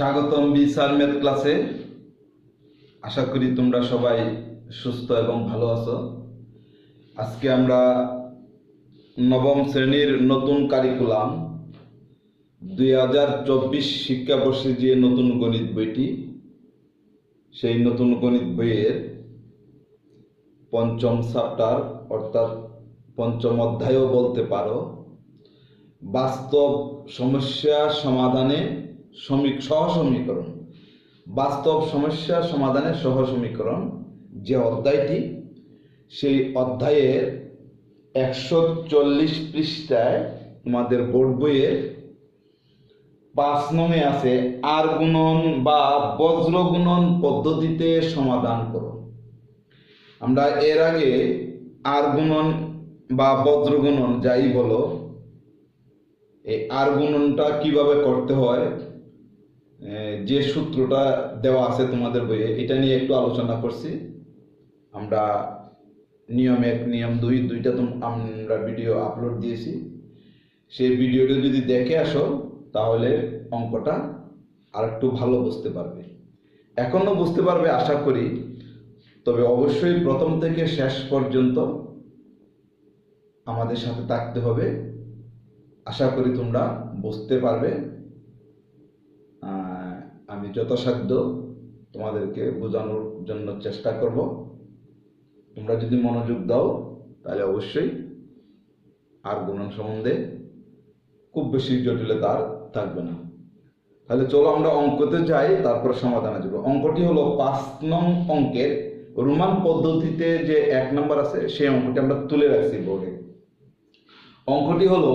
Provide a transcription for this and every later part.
স্বাগতম বিসার ম্যাথ ক্লাসে। আশা করি তোমরা সবাই সুস্থ এবং ভালো আছো। আজকে আমরা নবম শ্রেণির নতুন কারিকুলাম দুই হাজার চব্বিশ শিক্ষাবর্ষে যে নতুন গণিত বইটি, সেই নতুন গণিত বইয়ের পঞ্চম চ্যাপ্টার অর্থাৎ পঞ্চম অধ্যায়ও বলতে পারো। বাস্তব সমস্যা সমাধানে সমী সহ সমীকরণ বাস্তব সমস্যা সমাধানের সহ সমীকরণ যে অধ্যায়টি, সেই অধ্যায়ের একশো চল্লিশ পৃষ্ঠায় তোমাদের বোর্ড বইয়ের পাঁচ নমে আছে, আর গুণন বা বজ্র গুণন পদ্ধতিতে সমাধান করো। আমরা এর আগে আর গুণন বা বজ্র গুণন যাই বলো, এই আর গুণনটা কীভাবে করতে হয় যে সূত্রটা দেওয়া আছে তোমাদের বইয়ে, এটা নিয়ে একটু আলোচনা করছি। আমরা নিয়ম এক, নিয়ম দুই, দুইটা আমরা ভিডিও আপলোড দিয়েছি। সেই ভিডিওটা যদি দেখে আসো, তাহলে অঙ্কটা আর একটু ভালো বুঝতে পারবে। এখনও বুঝতে পারবে আশা করি। তবে অবশ্যই প্রথম থেকে শেষ পর্যন্ত আমাদের সাথে থাকতে হবে। আশা করি তোমরা বুঝতে পারবে। আমি যথাসাধ্য তোমাদেরকে বোঝানোর জন্য চেষ্টা করব। তোমরা যদি মনোযোগ দাও, তাহলে অবশ্যই আর গুণন সম্বন্ধে খুব বেশি জটিলতা আর থাকবে না। তাহলে চলো আমরা অঙ্কতে যাই, তারপর সমাধানে যাব অঙ্কটি হলো পাঁচ নং অঙ্কের রোমান পদ্ধতিতে যে এক নম্বর আছে, সেই অঙ্কটি আমরা তুলে রাখছি বোর্ডে। অঙ্কটি হলো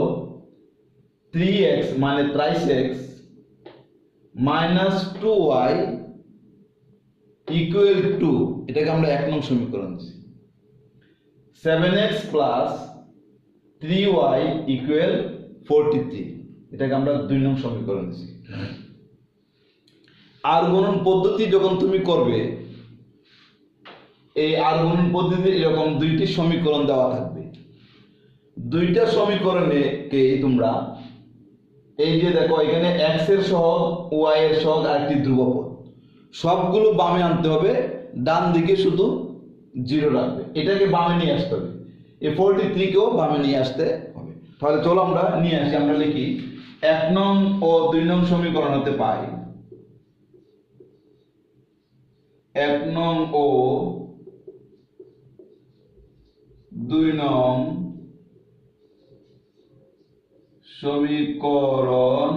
থ্রি এক্স মানে ত্রাইশ x minus two y equal two এটাকে আমরা এক নং সমীকরণ দিচ্ছি seven x plus three y equal forty three এটাকে আমরা দুই নং সমীকরণ দিচ্ছি আর গণন পদ্ধতি যখন তুমি করবে, এই আর গণন পদ্ধতিতে এরকম দুইটি সমীকরণ দেওয়া থাকবে। দুইটা সমীকরণে কে তোমরা এই যে দেখো, এখানে এক্সের সহগ ওয়াই এর সহগ আর একটি ধ্রুবপদ। সবগুলো বামে আনতে হবে, ডান দিকে শুধু জিরো রাখবে। এটাকে বামে নিয়ে আসতে হবে। এ ফোরটি থ্রিকেও বামে নিয়ে আসতে হবে। তাহলে চলো আমরা নিয়ে আসি, আমরা লিখি, এক নং ও দুই নং সমীকরণ হতে পাই। এক নং ও দুই নং সমীকরণ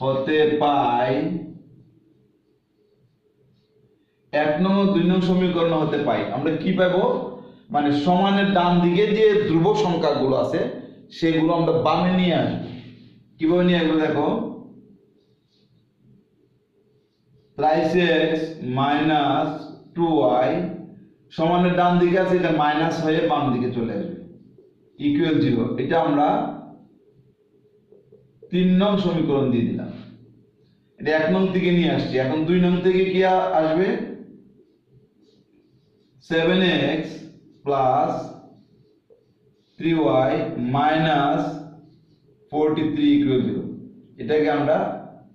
হতে পাই এক নম্বর, দুই নং সমীকরণ হতে পাই আমরা কি পাবো? মানে সমানের ডান দিকে যে ধ্রুব সংখ্যাগুলো আছে, সেগুলো আমরা বামে নিয়ে আসব। কীভাবে নিয়ে আসব দেখো? এক্স মাইনাস টু ওয়াই সমানের ডান দিকে আছে, এটা মাইনাস হয়ে বাম দিকে চলে আসবে। ইকুয়াল জিরো এটা আমরা তিন নং সমীকরণ দিয়ে দিলাম। এটা এক নং থেকে নিয়ে আসছি। এখন দুই নং থেকে কি আসবে? Seven x plus three y minus forty three equal zero এটাকে আমরা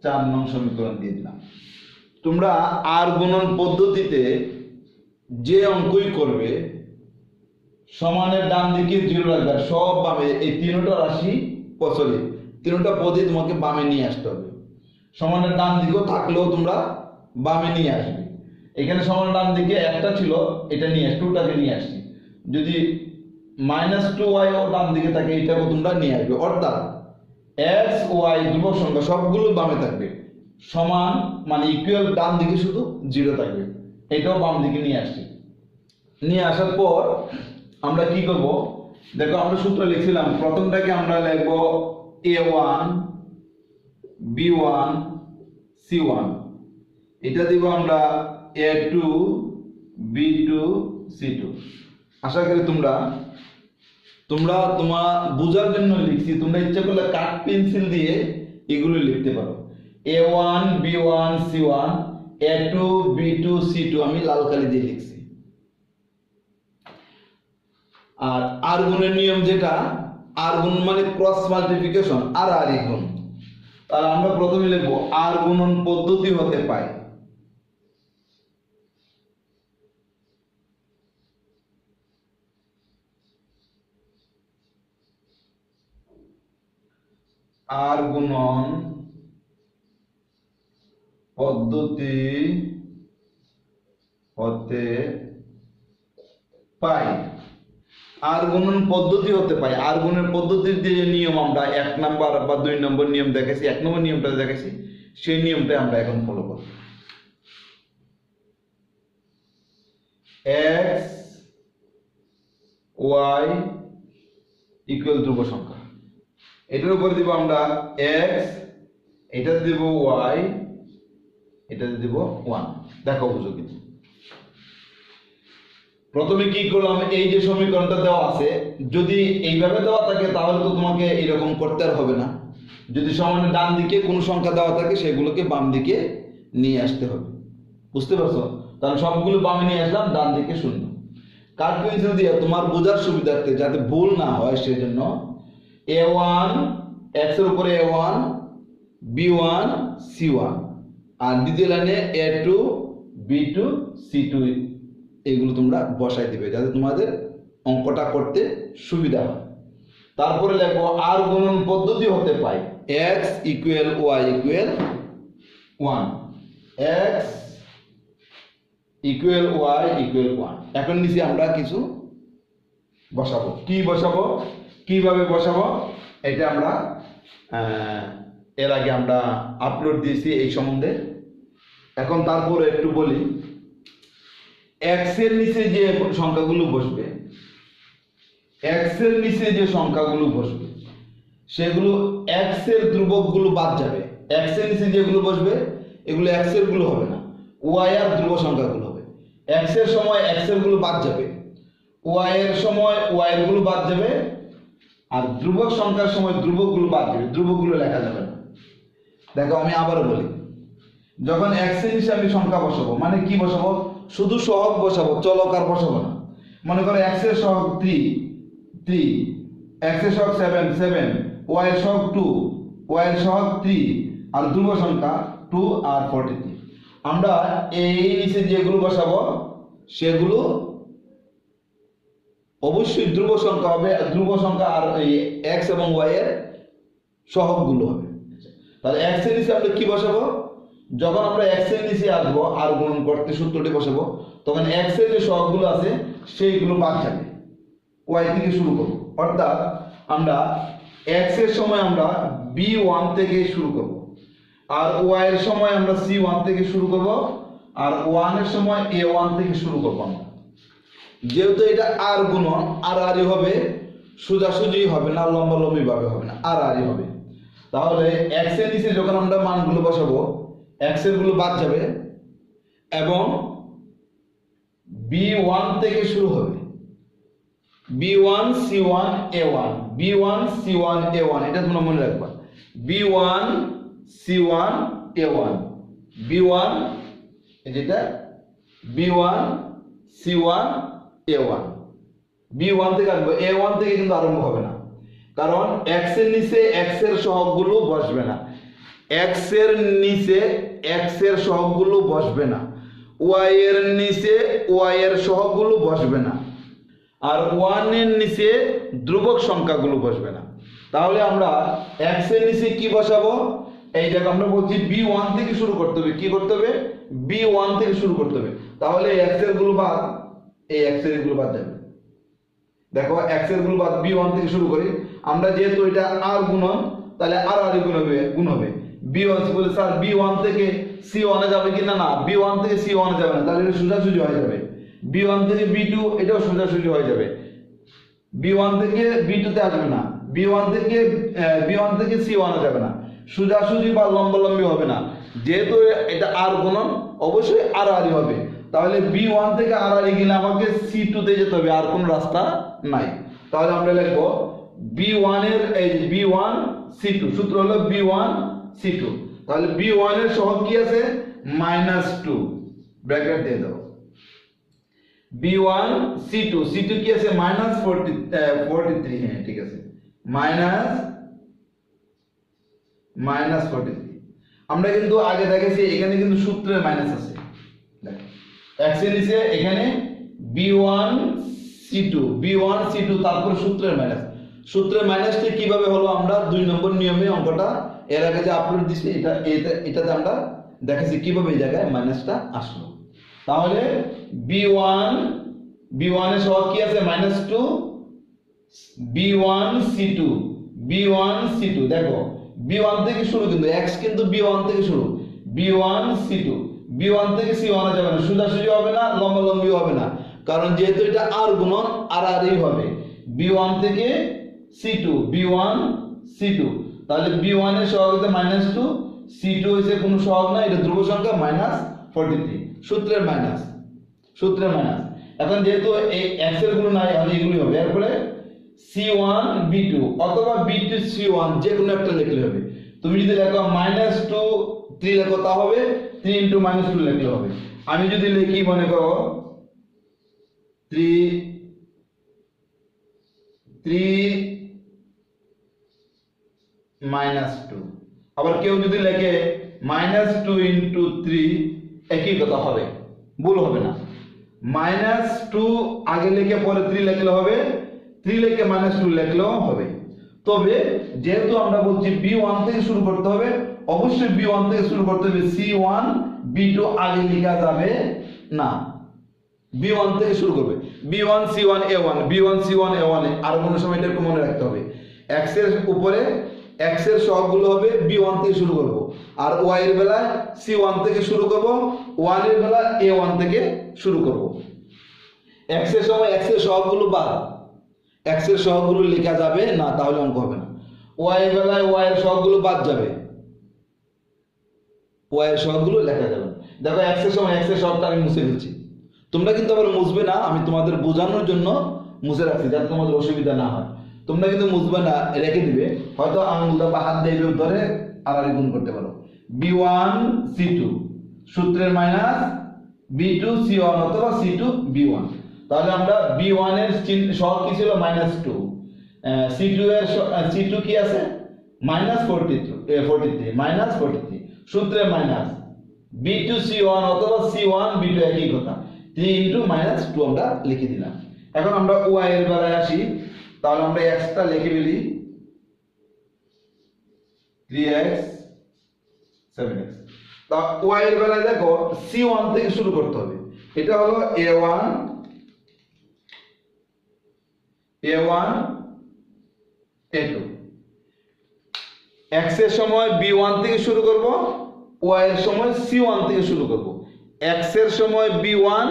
চার নং সমীকরণ দিয়ে দিলাম। তোমরা আর গুণন পদ্ধতিতে যে অঙ্কই করবে সমানের ডান দিকে জিরো রাখবে আর সব বামে, এই তিনটা রাশি পছলে তিনটা পদই তোমাকে বামে নিয়ে আসতে হবে। সমানের ডান দিকেও থাকলেও তোমরা বামে নিয়ে আসবে। এখানে সমানের ডান দিকে একটা ছিল, এটা নিয়ে আস টুটাকে নিয়ে আসছি যদি মাইনাস টু ওয়াই ও ডান দিকে থাকে, এটাকেও তোমরা নিয়ে আসবে। অর্থাৎ এক্স ওয়াই ধ্রুব সংখ্যা সবগুলো বামে থাকবে। সমান মানে ইকুয়াল ডান দিকে শুধু জিরো থাকবে। এটাও বাম দিকে নিয়ে আসছি নিয়ে আসার পর আমরা কি করব? দেখো, আমরা সূত্র লিখছিলাম, প্রথমটাকে আমরা লিখব a one b one c one এটা দিব আমরা a two b two c two আশা করি তোমরা তোমরা তোমার বোঝার জন্য লিখছি, তোমরা ইচ্ছা করলে কাঠ, পেন্সিল দিয়ে এগুলো লিখতে পারো। A one b one c one a two b two c two আমি লাল কালি দিয়ে লিখছি। আর আর গুণের নিয়ম যেটা আর গুণন মানে ক্রস মাল্টিপ্লিকেশন আর আর গুণ। তাহলে আমরা প্রথমে লিখব আর গুণন পদ্ধতি হতে পায়। আর গুণন পদ্ধতি হতে পাই আর গুণন পদ্ধতি হতে পাই আর গুণের পদ্ধতির যে নিয়ম আমরা, এক নাম্বার বা দুই নম্বর নিয়ম দেখেছি এক নম্বর নিয়মটা দেখেছি সেই নিয়মটা আমরা এখন ফলো করব। এক্স ওয়াই ইকুয়াল ধ্রুব সংখ্যা। এটার উপরে দিব আমরা এক্স, এটা দিব ওয়াই, এটা দিব ওয়ান। দেখো বুঝো কিন্তু। প্রথমে কি করলাম? এই যে সমীকরণটা দেওয়া আছে, যদি এইভাবে দেওয়া থাকে, তাহলে তো তোমাকে এরকম করতে আর হবে না। যদি সমানে ডান দিকে কোনো সংখ্যা দেওয়া থাকে, সেগুলোকে বাম দিকে নিয়ে আসতে হবে। বুঝতে পারছ? তাহলে সবগুলো বামে নিয়ে আসলাম, ডান দিকে শূন্য। কাঠ পেন্সিল দিয়ে তোমার বোঝার সুবিধার্থে, যাতে ভুল না হয়, সেজন্য এ ওয়ান এক্সের উপরে a one b one c one আর দ্বিতীয় লাইনে a two b two c two এগুলো তোমরা বসাই দিবে, যাতে তোমাদের অঙ্কটা করতে সুবিধা হয়। তারপরে লেখো, আর গুণন পদ্ধতি হতে পাই। X equal y equal one x equal y equal one এখন নিচে আমরা কিছু বসাবো। কি বসাবো? কীভাবে বসাবো? এটা আমরা এর আগে আমরা আপলোড দিয়েছি এই সম্বন্ধে। এখন তারপরে একটু বলি এক্সের নিচে যে সংখ্যাগুলো বসবে এক্সের নিচে যে সংখ্যাগুলো বসবে, সেগুলো এক্সের ধ্রুবকগুলো বাদ যাবে। এক্সের নিচে যেগুলো বসবে, এগুলো এক্সগুলো হবে না। ওয়াই আর ধ্রুব সংখ্যাগুলো হবে। এক্সের সময় এক্সগুলো বাদ যাবে। ওয়াই এর সময় ওয়াই এরগুলো বাদ যাবে। আর ধ্রুবক সংখ্যার সময় ধ্রুবকগুলো বাদ যাবে। ধ্রুবকগুলো লেখা যাবে না। দেখো আমি আবারও বলি, যখন এক্সের নিচে আমি সংখ্যা বসাবো মানে কি বসাবো? শুধু সহগ বসাবো, চলক আর বসাবো না। মনে করো এক্সের সহগ থ্রি থ্রি এক্সের সহগ সেভেন সেভেন ওয়াই এর সহগ টু ওয়াই এর সহগ থ্রি আর ধ্রুব সংখ্যা টু আর ফোরটি থ্রি আমরা এই নিচে যেগুলো বসাবো, সেগুলো অবশ্যই ধ্রুব সংখ্যা হবে, ধ্রুব সংখ্যা আর এই এক্স এবং ওয়াই এর সহগগুলো হবে। তাহলে এক্সের নিচে আমরা কি বসাবো? যখন আমরা এক্সের নিচে আসব আর গুণন করতে সূত্রটি বসাবো, তখন এক্সের যে সহগগুলো আছে, সেইগুলো বাদ যাবে ওয়াই থেকে শুরু করব। অর্থাৎ আমরা এক্সের সময় আমরা বি ওয়ান থেকে শুরু করব। আর ওয়াই এর সময় আমরা সি ওয়ান থেকে শুরু করব। আর ওয়ানের সময় এ ওয়ান থেকে শুরু করব আমরা। যেহেতু এটা আর গুণন, আর আরই হবে, সোজাসুজি হবে না, লম্বা লম্বি ভাবে হবে না, আর আরই হবে। তাহলে এক্সের নিচে যখন আমরা মানগুলো বসাবো এক্সেরগুলো বাদ যাবে এবং বি ওয়ান থেকে শুরু হবে। B one c one a one b one c one a one এটা তোমরা মনে রাখবা। B one c one a one b one যেটা b one c one a one b one থেকে আসবে এ ওয়ান থেকে কিন্তু আরম্ভ হবে না। কারণ এক্সের নিচে এক্সের সহগগুলো বসবে না। এক্সের নিচে এক্সের সহগগুলো বসবে না। ওয়াই এর নিচে ওয়াই এর সহগগুলো বসবে না। আর ওয়ানের নিচে ধ্রুবক সংখ্যাগুলো বসবে না। তাহলে আমরা এক্সের নিচে কি বসাবো? এই দেখো, আমরা বলছি বি ওয়ান থেকে শুরু করতে হবে। কি করতে হবে? বি ওয়ান থেকে শুরু করতে হবে। তাহলে এক্সেরগুলো বাদ, এই এক্সেরগুলো বাদ যাবে। দেখো এক্সেরগুলো বাদ বি ওয়ান থেকে শুরু করি। আমরা যেহেতু এটা আর গুণন, তাহলে আর আর গুণ হবে গুণ হবে। বি ওয়ান বলে স্যার বি ওয়ান থেকে সি ওয়ানে যাবে কি না? না বি ওয়ান থেকে সি ওয়ানে যাবে না, তাহলে এটা সোজাসুজি হয়ে যাবে। বি ওয়ান থেকে বি টু এটাও সোজাসুজি হয়ে যাবে। বি ওয়ান থেকে বি টুতে আসবে না। বি ওয়ান থেকে বি ওয়ান থেকে সি ওয়ানে যাবে না। সোজাসুজি বা লম্বালম্বি হবে না। যেহেতু এটা আর গুণন, অবশ্যই আর আরই হবে। তাহলে বি ওয়ান থেকে আর আরই গেলে আমাকে সি টুতে যেতে হবে, আর কোনো রাস্তা নাই। তাহলে আমরা লিখব বি ওয়ানের এই বি ওয়ান সি টু সূত্র হলো বি ওয়ান সি টু তাহলে বি ওয়ানের সহগ কি আছে? মাইনাস টু ব্র্যাকেট দিয়ে দাও। B one c two c two কি আছে? মাইনাস ফোরটি ফোরটি থ্রি হ্যাঁ ঠিক আছে। মাইনাস মাইনাস ফর্টি থ্রি আমরা কিন্তু আগে দেখেছি, এখানে কিন্তু সূত্রের মাইনাস আছে। এক্সের নিচে, এখানে b one c two b one c two তারপর সূত্রের মাইনাস সূত্রের মাইনাসটি কীভাবে হলো আমরা? দুই নম্বর নিয়মে অঙ্কটা এর আগে যে আপলোড দিছি, এটা এটা এটাতে আমরা দেখেছি কীভাবে এই জায়গায় মাইনাসটা আসলো। তাহলে বি ওয়ান বি ওয়ানের সহগ কি আছে? Minus two b one c two b one c two দেখো বি ওয়ান থেকে শুরু কিন্তু এক্স কিন্তু বি ওয়ান থেকে শুরু। B one c two b one থেকে সি ওয়ান যাবে না। সোজাসুজি হবে না লম্বালম্বি হবে না। কারণ যেহেতু এটা আর গুণন আর আরই হবে। বি ওয়ান থেকে c two b one c two তাহলে বি ওয়ানের সহগ হচ্ছে মাইনাস টু সি টু হচ্ছে কোনো সহগ না, এটা ধ্রুব সংখ্যা মাইনাস ফোরটি থ্রি সূত্রের মাইনাস সূত্রের মাইনাস এখন যেহেতু এই এক্সেরগুলো নাই তাহলে এগুলি হবে। এরপরে সি ওয়ান বি টু অথবা বি টু সি ওয়ান যে কোনো একটা লিখলে হবে। তুমি যদি লেখো মাইনাস টু থ্রি লেখো, তা হবে থ্রি ইন্টু মাইনাস টু লিখলে হবে। আমি যদি লিখি, মনে করো থ্রি থ্রি মাইনাস টু আবার কেউ যদি লেখে মাইনাস টু ইন্টু থ্রি একই কথা হবে। ভুল হবে না। মাইনাস টু আগে লিখে, পরে থ্রি লিখলে হবে। থ্রি লিখে মাইনাস টু লিখলেও হবে। তবে যেহেতু আমরা বলছি বি ওয়ান থেকে শুরু করতে হবে, অবশ্যই বি ওয়ান থেকে শুরু করতে হবে। সি ওয়ান বি টু আগে লেখা যাবে না। বি ওয়ান থেকে শুরু করবে। B one c one a one b one c one a one আর কোনো সময় এটা একটু মনে রাখতে হবে। এক্সের উপরে এক্সের সহগগুলো হবে বি ওয়ান থেকে শুরু করব। আর ওয়াই এর বেলায় সি ওয়ান থেকে শুরু করব ওয়ানের বেলা এ ওয়ান থেকে শুরু করব। এক্সের সময় এক্সের সহগগুলো বাদ। এক্সের সহগগুলো লেখা যাবে, না, তাহলে অঙ্ক হবে না। ওয়াই এর বেলায় ওয়াই এর সহগগুলো বাদ যাবে। ওয়াই এর সহগগুলো লেখা যাবে। দেখো এক্সের সময় এক্সের সহগটা আমি মুছে ফেলছি। তোমরা কিন্তু আবার মুছবে না, আমি তোমাদের বোঝানোর জন্য মুছে রাখছি, যাতে তোমাদের অসুবিধা না হয়। তোমরা কিন্তু মুছবে না, রেখে দিবে। হয়তো আঙুলটা বা হাত দিয়ে ধরে আর গুণ করতে পারো। বি ওয়ান সি টু সূত্রের minus b two c one অথবা সি টু বি ওয়ান তাহলে আমরা বি ওয়ানের সহগ কি ছিল? মাইনাস টু সি টু এর সি টু কি আছে? Minus forty two forty three minus forty three সূত্রের minus b two c one অথবা সি ওয়ান বি টু একই কথা। থ্রি ইন্টু মাইনাস টু আমরা লিখে দিলাম। এখন আমরা ওয়াই এর বেলায় আসি। তাহলে আমরা এক্সটা লিখে ফেলি। থ্রি এক্স সেভেন এক্স তা এর বেলায় দেখো সি ওয়ান থেকে শুরু করতে হবে। এটা হলো a one a one a two এর সময় বি ওয়ান থেকে শুরু করব ওয়াই এর সময় সি ওয়ান থেকে শুরু করব। এক্সের সময় বি ওয়ান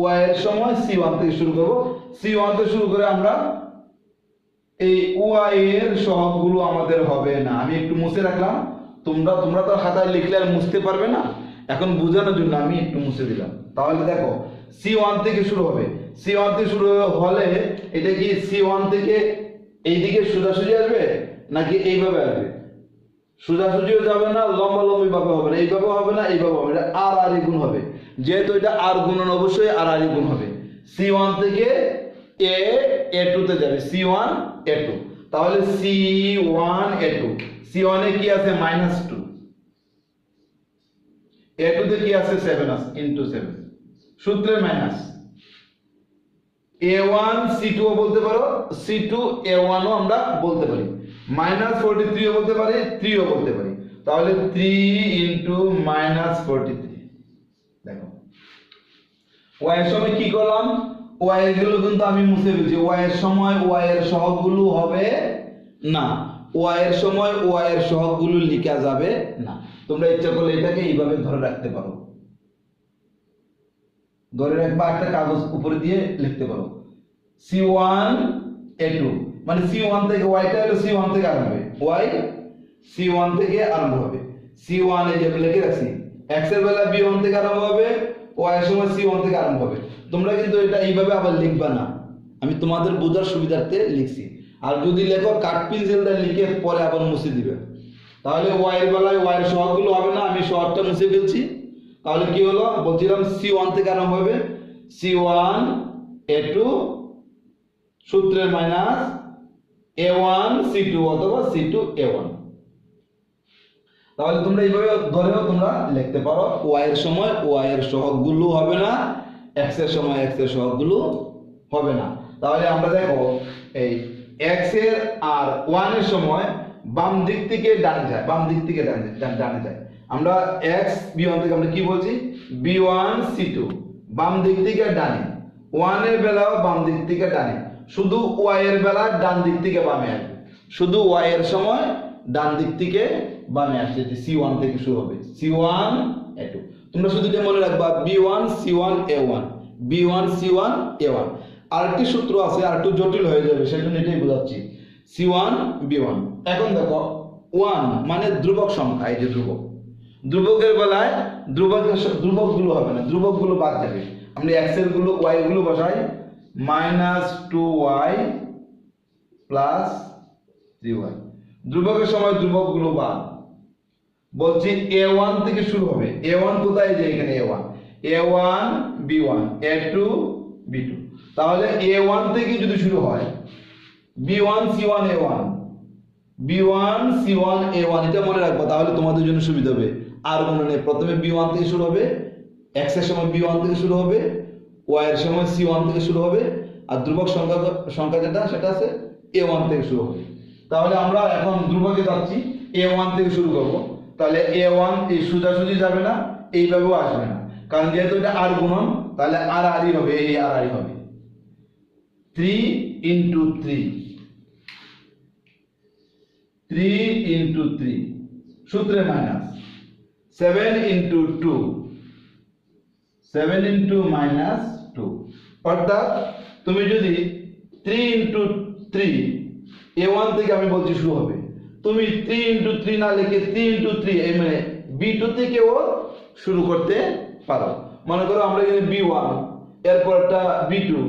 ওয়াই এর সময় সি ওয়ান থেকে শুরু করব। সি ওয়ান থেকে শুরু করে আমরা এই ওয়াই এর সহগগুলো আমাদের হবে না। আমি একটু মুছে রাখলাম। তোমরা তোমরা তো খাতায় লিখলে আর মুছতে পারবে না। এখন বোঝানোর জন্য আমি একটু মুছে দিলাম। তাহলে দেখো সি ওয়ান থেকে শুরু হবে। সি ওয়ান থেকে শুরু হলে এটা কি সি ওয়ান থেকে এইদিকে সোজাসুজি আসবে, নাকি এইভাবে আসবে? সোজাসুজিও যাবে না লম্বা লম্বি ভাবে হবে না। এইভাবে হবে না, এইভাবে হবে এটা আর আর গুণ হবে। যেহেতু এটা আর গুণন, অবশ্যই আর আর গুণ হবে। সি ওয়ান থেকে এ এ টু তে যাবে। সি ওয়ান এ টু তাহলে c one a two c কি আছে? মাইনাস টু এ কি আছে? সেভেন আছে সেভেন সূত্রের মাইনাস। এ ওয়ান সি টু বলতে পারো। সি টু এ আমরা বলতে পারি। মাইনাস ফোরটি বলতে পারি থ্রিও বলতে পারি। তাহলে three into minus forty three দেখো সময় কি করলাম? ওয়াই গুলো কিন্তু আমি মুছে ফেলছি। ওয়াই এর সময় ওয়াই এর সহগগুলো হবে না। ওয়াই এর সময় ওয়াই এর সহগগুলো লেখা যাবে না। তোমরা ইচ্ছা করলে এটাকে এইভাবে ধরে রাখতে পারো। ধরে রাখবা একটা কাগজ উপরে দিয়ে লিখতে পারো। সি ওয়ান এ টু মানে সি ওয়ান থেকে ওয়াইটা হলো সি ওয়ান থেকে আরম্ভ হবে। ওয়াই সি ওয়ান থেকে আরম্ভ হবে। সি ওয়ান এ যে লিখে রাখছি। এক্সের বেলা বি ওয়ান থেকে আরম্ভ হবে। ওয়াই সময় সি ওয়ান থেকে আরম্ভ হবে। তোমরা কিন্তু এটা এইভাবে আবার লিখবা না। আমি তোমাদের বোঝার সুবিধার্থে লিখছি। আর যদি লেখো কাঠ পেন্সিল দিয়ে লিখে পরে আবার মুছে দিবে। তাহলে ওয়াই এর বেলায় ওয়াই এর সহগগুলো হবে না, আমি সহগটা মুছে ফেলছি। তাহলে কি হলো? বলছিলাম সি ওয়ান থেকে আরম্ভ হবে। সি ওয়ান এ টু সূত্রের minus a one c two অথবা সি টু এ ওয়ান তাহলে তোমরা এইভাবে ধরেও তোমরা লিখতে পারো ওয়াই এর সময় ওয়াই এর সহগগুলো হবে না এক্সের সময় এক্সের সহগগুলো হবে না। তাহলে আমরা দেখো এই এক্সের আর ওয়ানের সময় বাম দিক থেকে ডানে যায়, বাম দিক থেকে ডানে ডান- যায়। আমরা এক্স বি ওয়ান থেকে আমরা কি বলছি? বি ওয়ান সি টু বাম দিক থেকে ডানে। ওয়ানের বেলাও বাম দিক থেকে ডানে। শুধু ওয়াই এর বেলা ডান দিক থেকে বামে আসবে। শুধু ওয়াই এর সময় ডান দিক থেকে বামে আসছে যে সি ওয়ান থেকে শুরু হবে। সি ওয়ান এ টু তোমরা শুধু এটা মনে রাখবা b one c one a one b one c one a one আরেকটি সূত্র আছে আর একটু জটিল হয়ে যাবে সেই জন্য এটাই বোঝাচ্ছি। সি ওয়ান বি ওয়ান এখন দেখো ওয়ান মানে ধ্রুবক সংখ্যা, এই যে ধ্রুবক। ধ্রুবকের বেলায় ধ্রুবকের স- ধ্রুবকগুলো হবে না, ধ্রুবকগুলো বাদ যাবে। আমরা এক্সেলগুলো ওয়াই গুলো বসাই minus two y plus three y ধ্রুবকের সময় ধ্রুবকগুলো বাদ বলছি এ ওয়ান থেকে শুরু হবে। এ ওয়ান কোথায়? যে এখানে a one a one b one a two b two তাহলে এ ওয়ান থেকে যদি শুরু হয় b one c one a one b one c one a one এটা মনে রাখব, তাহলে তোমাদের জন্য সুবিধা হবে। আর কোনো নেই। প্রথমে বি ওয়ান থেকে শুরু হবে এক্সের সময় বি ওয়ান থেকে শুরু হবে ওয়াই এর সময় সি ওয়ান থেকে শুরু হবে, আর ধ্রুবক সংখ্যা সংখ্যা যেটা, সেটা আছে এ ওয়ান থেকে শুরু হবে। তাহলে আমরা এখন ধ্রুবকে যাচ্ছি এ ওয়ান থেকে শুরু করব। তাহলে এ ওয়ান এই সোজাসুজি যাবে না এইভাবেও আসবে না। কারণ যেহেতু এটা আর গুণন, তাহলে আর আরই হবে, এই আর আরই হবে। Three into three three into three সূত্রে minus seven into two seven into minus two অর্থাৎ তুমি যদি three into three a one থেকে আমি বলছি শুরু হবে। তুমি থ্রি ইন্টু থ্রি না লিখে থ্রি ইন্টু থ্রি এই মানে বি টু থেকেও শুরু করতে পারো। মনে করো আমরা এখানে বি ওয়ান এরপর একটা বি টু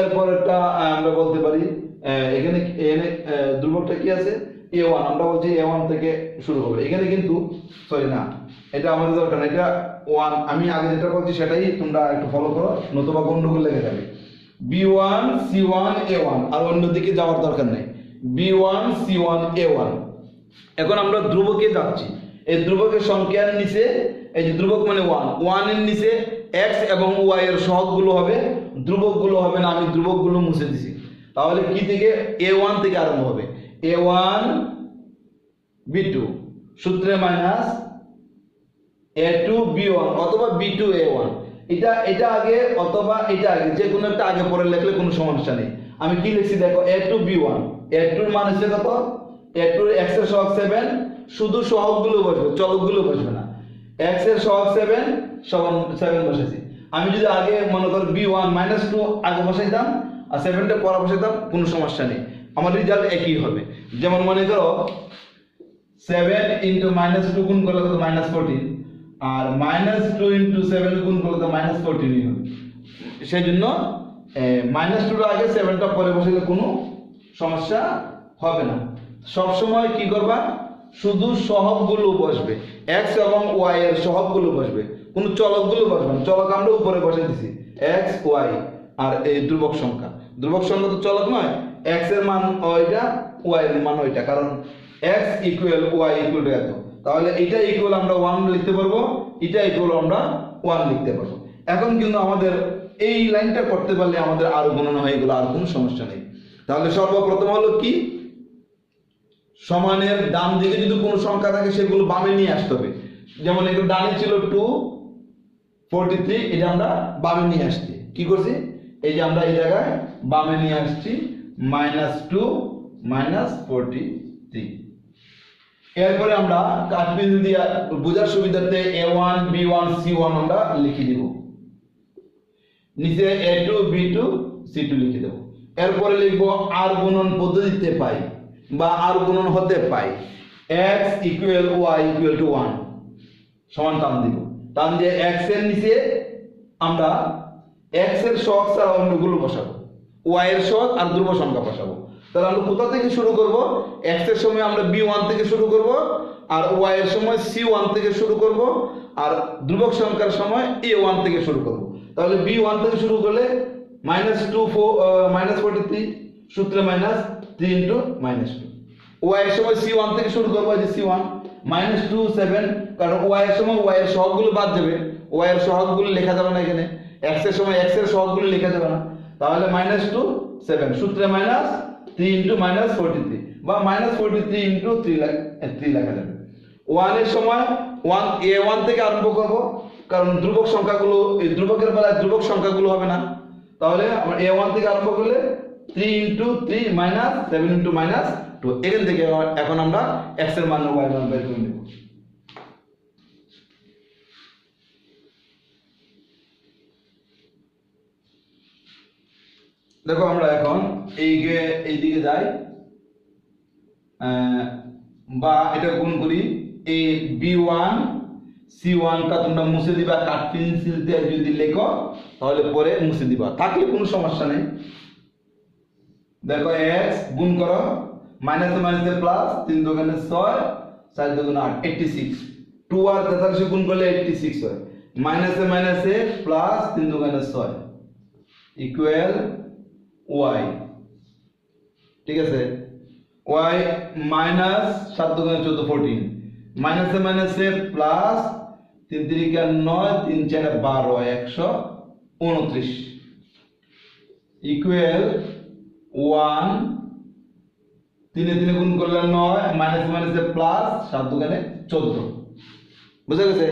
এরপর একটা আমরা বলতে পারি এখানে এখানে ধ্রুবকটা কি আছে? এ ওয়ান আমরা বলছি এ ওয়ান থেকে শুরু হবে। এখানে কিন্তু সরি না, এটা আমাদের দরকার না, এটা ওয়ান আমি আগে যেটা বলছি সেটাই তোমরা একটু ফলো করো, নতুবা গন্ডগোল লেগে যাবে। B one c one a one আর অন্যদিকে যাওয়ার দরকার নেই। B one c one a one এখন আমরা ধ্রুবকে যাচ্ছি। এই ধ্রুবকের সংখ্যার নিচে, এই যে ধ্রুবক মানে ওয়ান ওয়ানের নিচে এক্স এবং ওয়াই এর সহগগুলো হবে। ধ্রুবকগুলো হবে না, আমি ধ্রুবকগুলো মুছে দিছি। তাহলে কি থেকে? এ ওয়ান থেকে আরম্ভ হবে। এ ওয়ান বি টু সূত্রে minus a two b one অথবা বি টু এ ওয়ান এটা এটা আগে অথবা এটা আগে, যে কোনো একটা আগে পরে লিখলে কোনো সমস্যা নেই। আমি কি লিখছি দেখো a two b one a টুর মান হচ্ছে কত? এ টুর এক্সের সহগ সেভেন শুধু সহগগুলো বসবে, চলকগুলো বসবে না। এক্সের সহগ সেভেন সমান সেভেন বসেছি। আমি যদি আগে মনে কর বি ওয়ান মাইনাস টু আগে বসাইতাম, আর সেভেনটা পরে বসাইতাম, কোনো সমস্যা নেই। আমার রেজাল্ট একই হবে। যেমন মনে করো সেভেন ইন্টু মাইনাস টু গুণ করলে মাইনাস ফোরটিন আর মাইনাস টু ইন্টু সেভেন গুণ করলে তো মাইনাস ফোরটিনই সেই জন্য মাইনাস টুর আগে সেভেনটা পরে বসাইলে কোনো সমস্যা হবে না। সবসময় কি করবা? শুধু সহগগুলো বসবে। এক্স এবং ওয়াই এর সহগগুলো বসবে। কোনো চলকগুলো বসবে না। চলক আমরা উপরে বসে দিছি। এক্স ওয়াই আর এই ধ্রুবক সংখ্যা। ধ্রুবক সংখ্যা তো চলক নয়। এক্সের মান ওইটা ওয়াই এর মান ওইটা। কারণ এক্স ইকুয়াল ওয়াই ইকুয়াল এত। তাহলে এটা ইকুয়াল আমরা ওয়ান লিখতে পারব, এটা ইকুয়াল আমরা ওয়ান লিখতে পারব। এখন কিন্তু আমাদের এই লাইনটা করতে পারলে আমাদের আরও গণনা হয়ে গেলো, আর কোনো সমস্যা নেই। তাহলে সর্বপ্রথম হলো কি? সমানের ডান দিকে যদি কোনো সংখ্যা থাকে, সেগুলো বামে নিয়ে আসতে হবে। যেমন এগুলো ডানে ছিল টু ফোরটি থ্রি এটা আমরা বামে নিয়ে আসছি। কি করছি? এই যে আমরা এই জায়গায় বামে নিয়ে আসছি minus two minus forty three এরপরে আমরা কাঠবিন্দু দিয়ে বোঝার সুবিধার্থে a one b one c one আমরা লিখে দিব। নিচে a two b two c two লিখে দেবো। এরপরে লিখব আর গুণন পদ্ধতিতে পাই বা আর গুণন হতে পাই। X equal y equal to one সমান টান দিব। টান দিয়ে এক্সের নিচে আমরা এক্সের শখ ছাড়া অন্যগুলো বসাবো। ওয়াই এর শখ আর ধ্রুব সংখ্যা বসাবো। তাহলে আমরা কোথা থেকে শুরু করব? এক্সের সময় আমরা বি ওয়ান থেকে শুরু করব, আর ওয়াই এর সময় সি ওয়ান থেকে শুরু করব, আর ধ্রুবক সংখ্যার সময় এ ওয়ান থেকে শুরু করব। তাহলে বি ওয়ান থেকে শুরু করলে minus two four minus forty three সূত্রে minus three into minus two y এর সময় সি ওয়ান থেকে শুরু করব যে C one minus two seven কারণ ওয়াই এর সময় ওয়াই এর সহগগুলো বাদ যাবে। ওয়াই এর সহগগুলো লেখা যাবে না এখানে। এক্সের সময় এক্সের সহগগুলো লেখা যাবে না। তাহলে মাইনাস টু সেভেন সূত্রে minus three into minus forty three বা minus forty three into three three লেখা যাবে ওয়ানের সময় ওয়ান এ ওয়ান থেকে আরম্ভ করব। কারণ ধ্রুবক সংখ্যাগুলো, এই ধ্রুবকের বেলায় ধ্রুবক সংখ্যাগুলো হবে না। তাহলে আমরা এ ওয়ান থেকে আরম্ভ করলে three into three minus seven into minus two এখান থেকে এখন আমরা এক্সের মান ওয়াই মান বের করে নেব। দেখো আমরা এখন এইকে এইদিকে যাই বা এটা গুণ করি এই বি ওয়ান, সি ওয়ানটা তোমরা মুছে দিবা, কাঠ পেন্সিল দিয়ে যদি লেখো, তাহলে পরে মুছে দিবা। থাকলে কোনো সমস্যা নেই। দেখো এক্স, গুণ করো, মাইনাস মাইনাসে প্লাস, তিন দোকানে ছয়, চার দোকানে আট, এইটটি সিক্স। টু আর তেতাল্লিশে গুণ করলে এইটটি সিক্স হয়। মাইনাসে মাইনাসে প্লাস, তিন দোকানে ছয়। ইকুয়াল ওয়াই ঠিক আছে? ওয়াই মাইনাস সাত দোকানে চোদ্দ ফোরটিন মাইনাসে মাইনাসে প্লাস তিন তিরিকা নয়, তিন চারে বারো, একশো উনত্রিশ। ইকুয়েল ওয়ান তিনে তিনে গুণ করলে নয় মাইনাস মাইনাসে প্লাস সাত দোকানে চোদ্দ। বুঝা গেছে?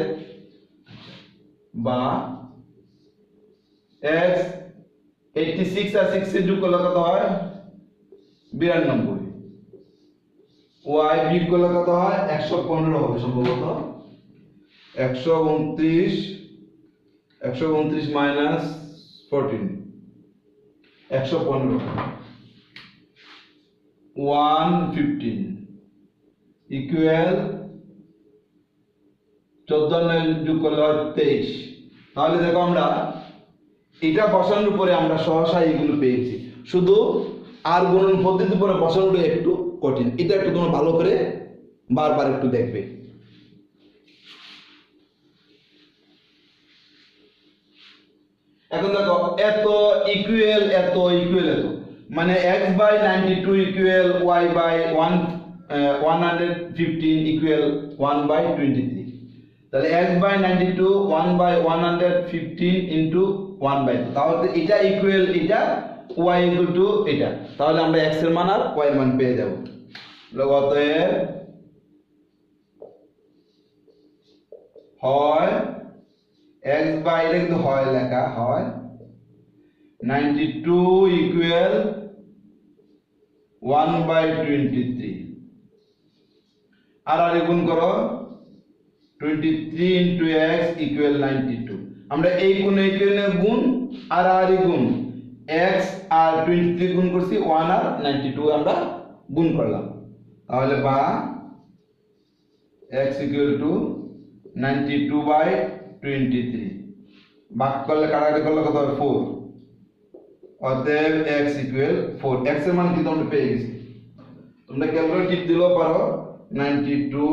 বা এক্স এইটটি সিক্স আর সিক্স যোগ করলে কত হয়? বিরানব্বই। ওয়াই বিয়োগ করলে কত হয়? একশো পনেরো হবে সম্ভবত। একশো উনত্রিশ একশো উনত্রিশ মাইনাস ফোরটিন একশো পনেরো। ওয়ান ফিফটিন ইকুয়াল চোদ্দ যোগ তেইশ। তাহলে দেখো আমরা এটা বসানোর পরে আমরা সহসা এগুলো পেয়েছি। শুধু আর গুণন পদ্ধতি পরে বসানোটা একটু কঠিন। এটা একটু তোমরা ভালো করে বারবার একটু দেখবে। এখন দেখো, এত ইকুয়াল এত ইকুয়াল এত। মানে x by ninety two equal y by one one hundred fifteen equal one by twenty three তাহলে x by ninety two one by one hundred fifteen into one by তাহলে এটা ইকুয়াল এটা Y equal two এটা। তাহলে আমরা এক্সের মান আর Y মান পেয়ে যাব। অতএব হয় এক্স বাই এটা কিন্তু হয় লেখা, হয় ninety two equal one by twenty three আর আর গুণ করো twenty three into x equal ninety two আমরা এই কোন ইকুয়ালের গুণ আর আর গুণ। এক্স আর টোয়েন্টি থ্রি গুণ করছি ওয়ান আর নাইনটি টু আমরা গুণ করলাম। তাহলে বা x equal two two by twenty three ভাগ করলে কাটাকাটি করলে কত হবে? ফোর অতএব এক্স ইকুয়াল ফোর এক্সের মান কিন্তু আমরা পেয়ে গেছি। তোমরা ক্যালকুলেটর টিপ দিলেও পারো। Ninety two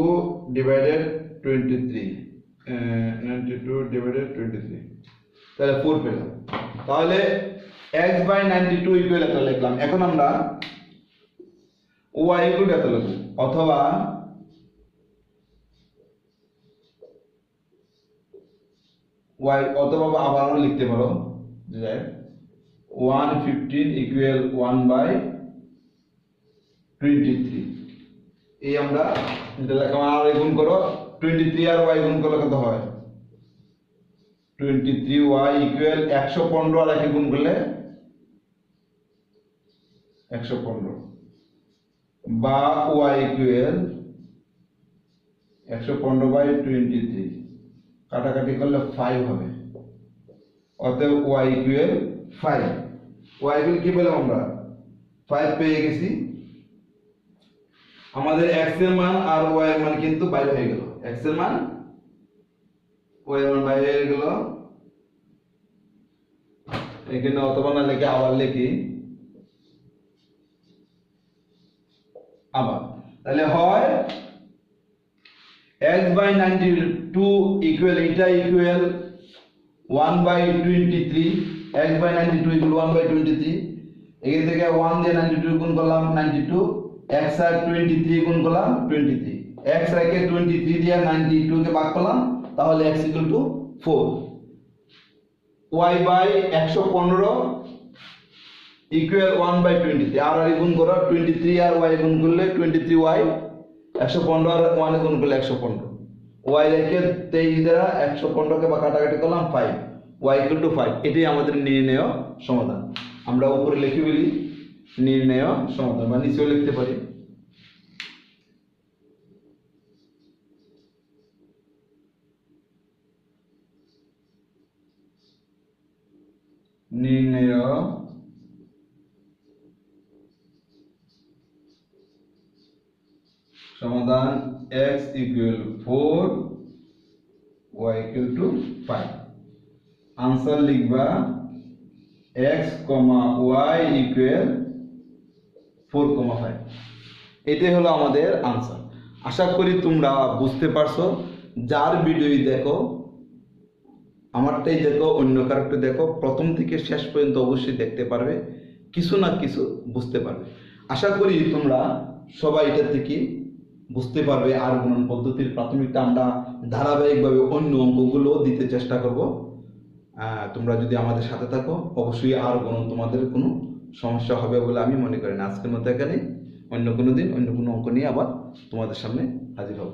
divided twenty three ninety two divided three তাহলে ফোর পেলাম। তাহলে এক্স বাই নাইনটি টু এত লিখলাম। এখন আমরা ওয়াই এত লিখব অথবা ওয়াই অথবা আবারও লিখতে পারো। যে one fifteen equal one by three এই আমরা এটা লেখা আর গুণ করো। টোয়েন্টি থ্রি আর ওয়াই গুণ করলে কত হয়? টোয়েন্টি থ্রি ওয়াই ইকুয়াল একশো পনেরো আর একে গুণ করলে একশো পনেরো। বা ওয়াই ইকুয়াল একশো পনেরো বাই টোয়েন্টি থ্রি কাটাকাটি করলে ফাইভ হবে। অতএব ওয়াই ইকুয়াল ফাইভ কি পেলাম আমরা? ফাইভ পেয়ে গেছি। আমাদের এক্সের মান আর ওয়াই এর মান কিন্তু বাইরে হয়ে গেল। এক্সের মান? ওয়াই এর মান বাইরে গেল। এখানে অথবা না লিখে আবার লিখি। আবার। তাহলে হয় x by 92 equal eta equal 1 by 23 x by 92 equal 1 by 23 এখান থেকে ওয়ান দিয়ে নাইনটি টু গুণ করলাম নাইনটি টু এক্স আর টোয়েন্টি থ্রি গুণ করলাম টোয়েন্টি থ্রি এক্স রেখে টোয়েন্টি থ্রি দিয়ে নাইনটি টু কে ভাগ করলাম, তাহলে x equal two four y by একশো পনেরো equal one by twenty three আর আর গুণ করো টোয়েন্টি থ্রি আর ওয়াই গুণ করলে টোয়েন্টি থ্রি ওয়াই একশো পনেরো আর ওয়ানে গুণ করলে একশো পনেরো। ওয়াই রেখে তেইশ দ্বারা একশো পনেরোকে বা কাটাকাটি করলাম five y equal two five এটাই আমাদের নির্ণয় সমাধান। আমরা উপরে লিখে বলি নির্ণয় সমাধান, বা নিচেও লিখতে পারি। নির্ণয় সমাধান x equal four y equal two five answer লিখবা, x comma y equal four comma five এটাই হলো আমাদের আনসার আশা করি তোমরা বুঝতে পারছ। যার ভিডিওই দেখো আমারটাই দেখো, অন্য কারোরটা দেখো, প্রথম থেকে শেষ পর্যন্ত অবশ্যই দেখতে পারবে, কিছু না কিছু বুঝতে পারবে। আশা করি তোমরা সবাই এটা থেকে বুঝতে পারবে আর গুণন পদ্ধতির প্রাথমিকটা আমরা ধারাবাহিকভাবে অন্য অঙ্কগুলো দিতে চেষ্টা করব। তোমরা যদি আমাদের সাথে থাকো, অবশ্যই আর গুণন তোমাদের কোনো সমস্যা হবে বলে আমি মনে করি না। আজকের মতো এখানে অন্য কোনো দিন, অন্য কোনো অঙ্ক নিয়ে আবার তোমাদের সামনে হাজির হব।